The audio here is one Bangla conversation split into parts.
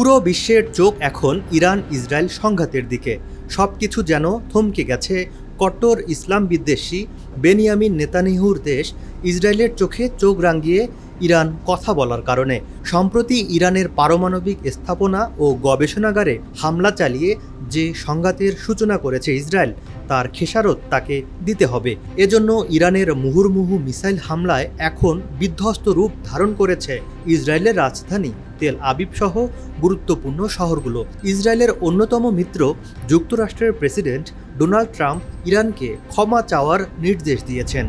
পুরো বিশ্বের চোখ এখন ইরান ইসরায়েল সংঘাতের দিকে। সব কিছু যেন থমকে গেছে কট্টর ইসলাম বিদ্বেষী বেনিয়ামিন নেতানিহুর দেশ ইসরায়েলের চোখে চোখ রাঙিয়ে ইরান কথা বলার কারণে। সম্প্রতি ইরানের পারমাণবিক স্থাপনা ও গবেষণাগারে হামলা চালিয়ে যে সংঘাতের সূচনা করেছে ইসরায়েল তার খেসারত তাকে দিতে হবে। এজন্য ইরানের মুহুর্মুহু মিসাইল হামলায় এখন বিধ্বস্ত রূপ ধারণ করেছে ইসরায়েলের রাজধানী তেল আবিব সহ গুরুত্বপূর্ণ শহরগুলো। ইসরায়েলের অন্যতম মিত্র যুক্তরাষ্ট্রের প্রেসিডেন্ট ডোনাল্ড ট্রাম্প ইরানকে ক্ষমা চাওয়ার নির্দেশ দিয়েছেন।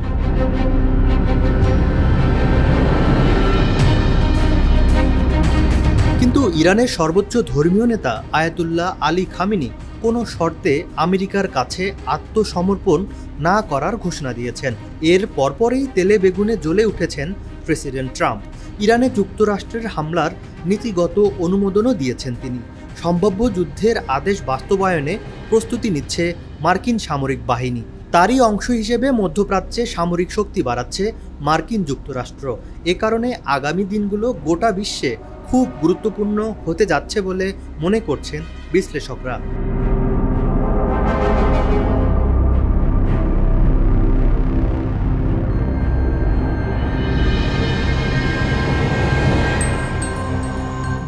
কিন্তু ইরানের সর্বোচ্চ ধর্মীয় নেতা আয়াতুল্লাহ আলী খামিনি কোনো শর্তে আমেরিকার কাছে আত্মসমর্পণ না করার ঘোষণা দিয়েছেন। এর পরপরই তেলে বেগুনে জ্বলে উঠেছেন প্রেসিডেন্ট ট্রাম্প। ইরানে যুক্তরাষ্ট্রের হামলার নীতিগত অনুমোদনও দিয়েছেন তিনি। সম্ভাব্য যুদ্ধের আদেশ বাস্তবায়নে প্রস্তুতি নিচ্ছে মার্কিন সামরিক বাহিনী। তারই অংশ হিসেবে মধ্যপ্রাচ্যে সামরিক শক্তি বাড়াচ্ছে মার্কিন যুক্তরাষ্ট্র। এ কারণে আগামী দিনগুলো গোটা বিশ্বে খুব গুরুত্বপূর্ণ হতে যাচ্ছে বলে মনে করছেন বিশ্লেষকরা।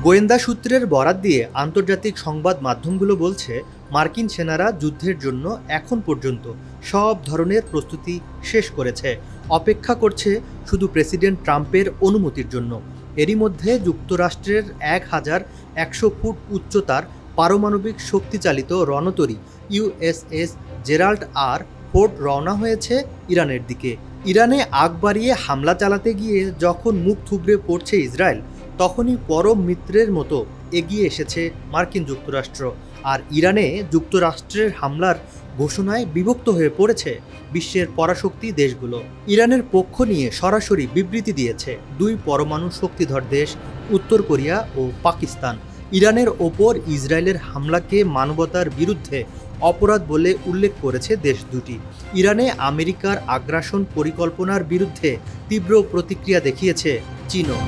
গোয়েন্দা সূত্রের বরাত দিয়ে আন্তর্জাতিক সংবাদ মাধ্যমগুলো বলছে, মার্কিন সেনারা যুদ্ধের জন্য এখন পর্যন্ত সব ধরনের প্রস্তুতি শেষ করেছে। অপেক্ষা করছে শুধু প্রেসিডেন্ট ট্রাম্পের অনুমতির জন্য। এরই মধ্যে যুক্তরাষ্ট্রের এক হাজার একশো ফুট উচ্চতার পারমাণবিক শক্তিচালিত রণতরী ইউএসএস জেরাল্ড আর ফোর্ট রওনা হয়েছে ইরানের দিকে। ইরানে আগ বাড়িয়ে হামলা চালাতে গিয়ে যখন মুখ থুবড়ে পড়ছে ইসরায়েল তখনই পরম মিত্রের মতো এগিয়ে এসেছে মার্কিন যুক্তরাষ্ট্র আর ইরানে যুক্তরাষ্ট্রের হামলার ঘোষণায় বিভক্ত হয়ে পড়েছে বিশ্বের পরাশক্তি দেশগুলো। ইরানের পক্ষ নিয়ে সরাসরি বিবৃতি দিয়েছে দুই পরমাণু শক্তিধর দেশ, উত্তর কোরিয়া ও পাকিস্তান। ইরানের ওপর ইসরায়েলের হামলাকে মানবতার বিরুদ্ধে অপরাধ বলে উল্লেখ করেছে দেশ দুটি। ইরানে আমেরিকার আগ্রাসন পরিকল্পনার বিরুদ্ধে তীব্র প্রতিক্রিয়া দেখিয়েছে চীনও।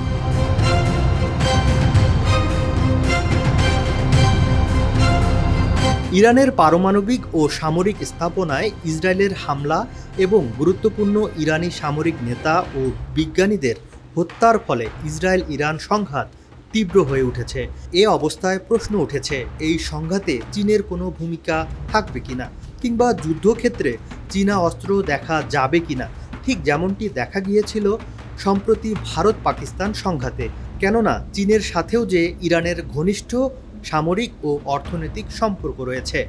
ইরানের পারমাণবিক ও সামরিক স্থাপনায় ইসরায়েলের হামলা এবং গুরুত্বপূর্ণ ইরানি সামরিক নেতা ও বিজ্ঞানীদের হত্যার ফলে ইসরায়েল ইরান সংঘাত তীব্র হয়ে উঠেছে। এ অবস্থায় প্রশ্ন উঠেছে, এই সংঘাতে চীনের কোনো ভূমিকা থাকবে কিনা কিংবা যুদ্ধক্ষেত্রে চীনা অস্ত্র দেখা যাবে কিনা? ঠিক যেমনটি দেখা গিয়েছিল সম্প্রতি ভারত পাকিস্তান সংঘাতে। কেননা, চীনের সাথেও যে ইরানের ঘনিষ্ঠ সামরিক ও অর্থনৈতিক সম্পর্ক রয়েছে।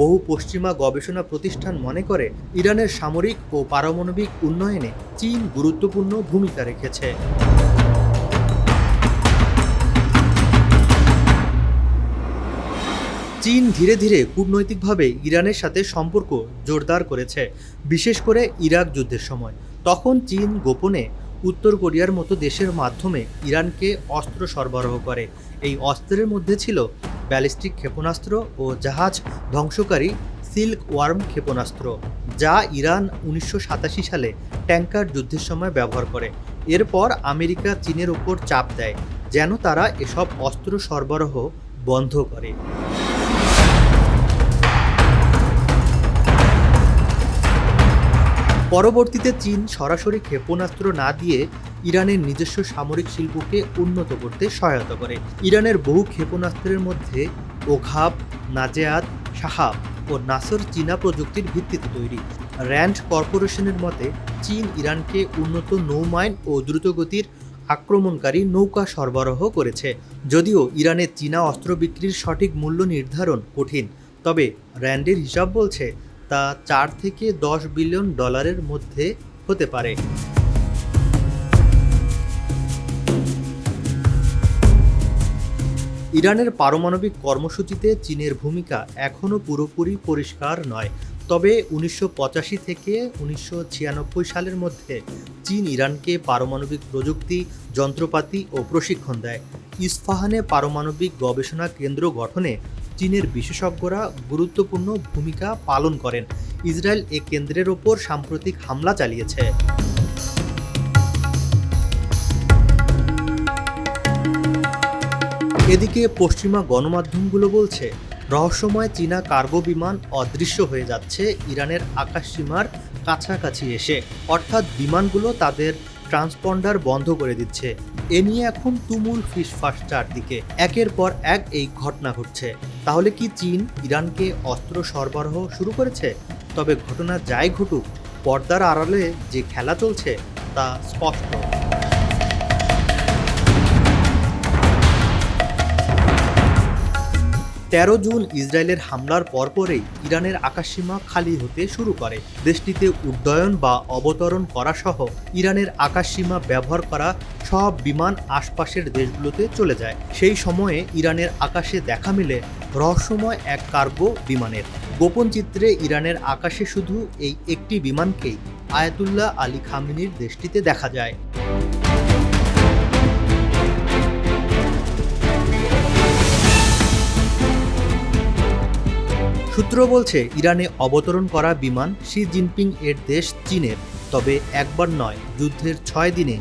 বহু পশ্চিমা গবেষণা প্রতিষ্ঠান মনে করে, ইরানের সামরিক ও পারমাণবিক উন্নয়নে চীন গুরুত্বপূর্ণ ভূমিকা রেখেছে। চীন ধীরে ধীরে কূটনৈতিকভাবে ইরানের সাথে সম্পর্ক জোরদার করেছে, বিশেষ করে ইরাক যুদ্ধের সময়। তখন চীন গোপনে উত্তর কোরিয়ার মতো দেশের মাধ্যমে ইরানকে অস্ত্র সরবরাহ করে। এই অস্ত্রের মধ্যে ছিল ব্যালিস্টিক ক্ষেপণাস্ত্র ও জাহাজ ধ্বংসকারী সিল্ক ওয়ার্ম ক্ষেপণাস্ত্র, যা ইরান উনিশশো সাতাশি সালে ট্যাঙ্কার যুদ্ধের সময় ব্যবহার করে। এরপর আমেরিকা চীনের ওপর চাপ দেয়, যেন তারা এসব অস্ত্র সরবরাহ বন্ধ করে। পরবর্তীতে চীন সরাসরি ক্ষেপণাস্ত্র না দিয়ে ইরানের নিজস্ব সামরিক শিল্পকে উন্নত করতে সহায়তা করে। ইরানের বহু ক্ষেপণাস্ত্রের মধ্যে ওঘাব, নাজেয়াত, সাহাব ও নাসর চীনা প্রযুক্তির ভিত্তিতে তৈরি। র্যান্ড কর্পোরেশনের মতে, চীন ইরানকে উন্নত নৌমাইন ও দ্রুতগতির আক্রমণকারী নৌকা সরবরাহ করেছে। যদিও ইরানের চীনা অস্ত্র বিক্রির সঠিক মূল্য নির্ধারণ কঠিন, তবে র্যান্ডের হিসাব বলছে তা চার থেকে দশ বিলিয়ন ডলারের মধ্যে হতে পারে। ইরানের পারমাণবিক কর্মসূচিতে চীনের ভূমিকা এখনও পুরোপুরি পরিষ্কার নয়। তবে উনিশশো পঁচাশি থেকে উনিশশো ছিয়ানব্বই সালের মধ্যে চীন ইরানকে পারমাণবিক প্রযুক্তি, যন্ত্রপাতি ও প্রশিক্ষণ দেয়। ইস্পাহানে পারমাণবিক গবেষণা কেন্দ্র গঠনে চীনের বিশেষজ্ঞরা গুরুত্বপূর্ণ ভূমিকা পালন করেন। ইসরায়েল এ কেন্দ্রের ওপর সাম্প্রতিক হামলা চালিয়েছে। এদিকে পশ্চিমা গণমাধ্যমগুলো বলছে, রহস্যময় চীনা কার্গো বিমান অদৃশ্য হয়ে যাচ্ছে ইরানের আকাশসীমার কাছাকাছি এসে। অর্থাৎ বিমানগুলো তাদের ট্রান্সপন্ডার বন্ধ করে দিচ্ছে। এ নিয়ে এখন তুমুল ফিসফাস চারদিকে একের পর এক এই ঘটনা ঘটছে। তাহলে কি চীন ইরানকে অস্ত্র সরবরাহ শুরু করেছে? তবে ঘটনা যাই ঘটুক, পর্দার আড়ালে যে খেলা চলছে তা স্পষ্ট। তেরো জুন ইসরায়েলের হামলার পরপরেই ইরানের আকাশসীমা খালি হতে শুরু করে। দেশটিতে উড্ডয়ন বা অবতরণ করা সহ ইরানের আকাশসীমা ব্যবহার করা সব বিমান আশপাশের দেশগুলোতে চলে যায়। সেই সময়ে ইরানের আকাশে দেখা মিলে রহস্যময় এক কার্গো বিমানের। গোপন চিত্রে ইরানের আকাশে শুধু এই একটি বিমানকেই আয়াতুল্লাহ আলী খামিনির দেশটিতে দেখা যায়। সূত্র বলছে, ইরানে অবতরণ করা বিমান শি জিনপিং এর দেশ চীনের। তবে একবার নয়, যুদ্ধের ছয় দিনে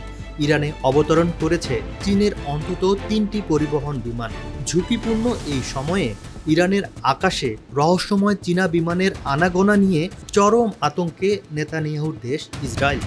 ইরানে অবতরণ করেছে চীনের অন্তত তিনটি পরিবহন বিমান। ঝুঁকিপূর্ণ এই সময়ে ইরানের আকাশে রহস্যময় চীনা বিমানের আনাগোনা নিয়ে চরম আতঙ্কে নেতানিয়াহুর দেশ ইসরায়েল।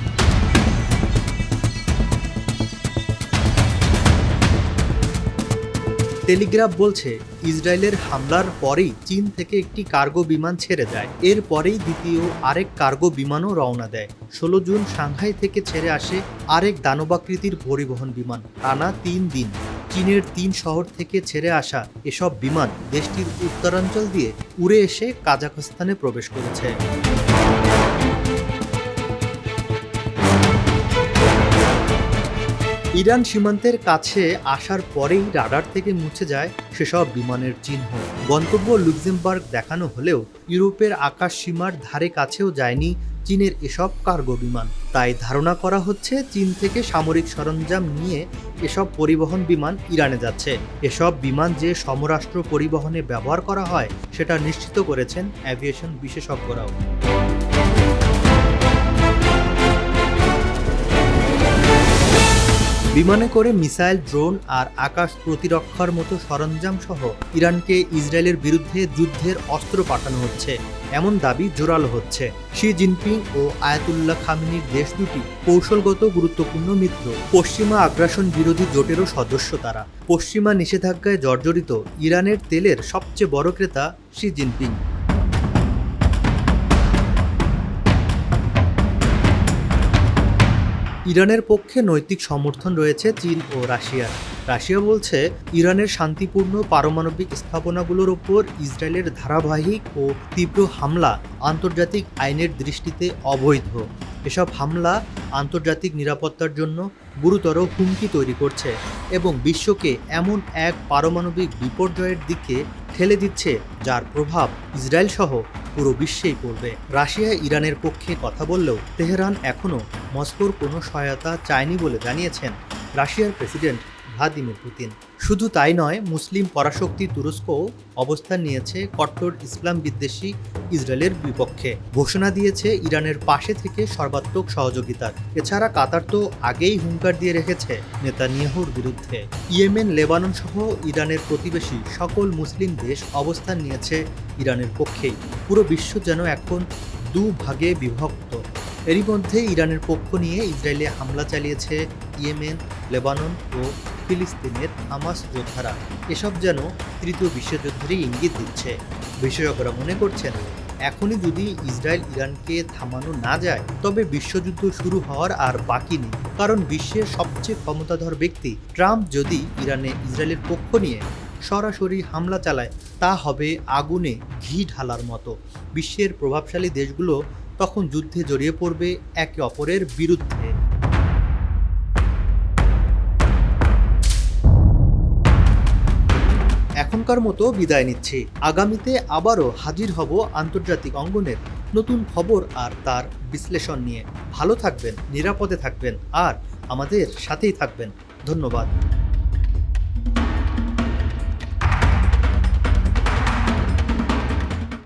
টেলিগ্রাফ বলছে, ইসরায়েলের হামলার পরেই চীন থেকে একটি কার্গো বিমান ছেড়ে যায় এরপরেই দ্বিতীয় আরেক কার্গো বিমানও রওনা দেয়। ষোলো জুন সাংহাই থেকে ছেড়ে আসে আরেক দানবাকৃতির পরিবহন বিমান, টানা তিন দিন। চীনের তিন শহর থেকে ছেড়ে আসা এসব বিমান দেশটির উত্তরাঞ্চল দিয়ে উড়ে এসে কাজাখস্তানে প্রবেশ করেছে। ইরান সীমান্তের কাছে আসার পরেই রাডার থেকে মুছে যায় সেসব বিমানের চিহ্ন। গন্তব্য লুক্সেমবার্গ দেখানো হলেও ইউরোপের আকাশ সীমার ধারে কাছেও যায়নি চীনের এসব কার্গো বিমান। তাই ধারণা করা হচ্ছে চীন থেকে সামরিক সরঞ্জাম নিয়ে এসব পরিবহন বিমান ইরানে যাচ্ছে। এসব বিমান যে সমরাষ্ট্র পরিবহনে ব্যবহার করা হয়, সেটা নিশ্চিত করেছেন অ্যাভিয়েশন বিশেষজ্ঞরাও। বিমানে করে মিসাইল, ড্রোন আর আকাশ প্রতিরক্ষার মতো সরঞ্জাম সহ ইরানকে ইসরায়েলের বিরুদ্ধে যুদ্ধের অস্ত্র পাঠানো হচ্ছে। এমন দাবি জোরালো হচ্ছে। শি জিনপিং ও আয়াতুল্লাহ খামিনির দেশ দুটি কৌশলগত গুরুত্বপূর্ণ মিত্র। পশ্চিমা আগ্রাসন বিরোধী জোটেরও সদস্য তারা। পশ্চিমা নিষেধাজ্ঞায় জর্জরিত ইরানের তেলের সবচেয়ে বড় ক্রেতা শি জিনপিং। ইরানের পক্ষে নৈতিক সমর্থন রয়েছে চীন ও রাশিয়ার। রাশিয়া বলছে, ইরানের শান্তিপূর্ণ পারমাণবিক স্থাপনাগুলোর ওপর ইসরায়েলের ধারাবাহিক ও তীব্র হামলা আন্তর্জাতিক আইনের দৃষ্টিতে অবৈধ। এসব হামলা আন্তর্জাতিক নিরাপত্তার জন্য গুরুতর হুমকি তৈরি করছে এবং বিশ্বকে এমন এক পারমাণবিক বিপর্যয়ের দিকে ঠেলে দিচ্ছে যার প্রভাব ইসরায়েল সহ পুরো বিশ্বেই পড়বে। রাশিয়া ইরানের পক্ষে কথা বললেও তেহরান এখনও মস্কোর কোনো সহায়তা চায়নি বলে জানিয়েছেন রাশিয়ার প্রেসিডেন্ট ভ্লাদিমির পুতিন। শুধু তাই নয়, মুসলিম পরাশক্তি তুরস্কও অবস্থান নিয়েছে কট্টর ইসলাম বিদ্বেষী ইসরায়েলের বিপক্ষে। ঘোষণা দিয়েছে ইরানের পাশে থেকে সর্বাত্মক সহযোগিতার এছাড়া কাতার তো আগেই হুঙ্কার দিয়ে রেখেছে নেতানিয়াহুর বিরুদ্ধে। ইয়েমেন, লেবানন সহ ইরানের প্রতিবেশী সকল মুসলিম দেশ অবস্থান নিয়েছে ইরানের পক্ষেই। পুরো বিশ্ব যেন এখন দু ভাগে বিভক্ত। এরই মধ্যে ইরানের পক্ষ নিয়ে ইসরায়েলে হামলা চালিয়েছে ইয়েমেন, লেবানন ও ফিলিস্তিনের হামাস যোদ্ধারা এসব যেন তৃতীয় বিশ্বযুদ্ধেরই ইঙ্গিত দিচ্ছে। বিশেষজ্ঞরা মনে করছেন, এখনই যদি ইসরায়েল ইরানকে থামানো না যায়, তবে বিশ্বযুদ্ধ শুরু হওয়ার আর বাকি নেই। কারণ বিশ্বের সবচেয়ে ক্ষমতাধর ব্যক্তি ট্রাম্প যদি ইরানে ইসরায়েলের পক্ষ নিয়ে সরাসরি হামলা চালায়, তা হবে আগুনে ঘি ঢালার মতো। বিশ্বের প্রভাবশালী দেশগুলো তখন যুদ্ধে জড়িয়ে পড়বে একে অপরের বিরুদ্ধে। এখনকার মতো বিদায় নিচ্ছি। আগামীতে আবারও হাজির হব আন্তর্জাতিক অঙ্গনের নতুন খবর আর তার বিশ্লেষণ নিয়ে। ভালো থাকবেন, নিরাপদে থাকবেন আর আমাদের সাথেই থাকবেন। ধন্যবাদ।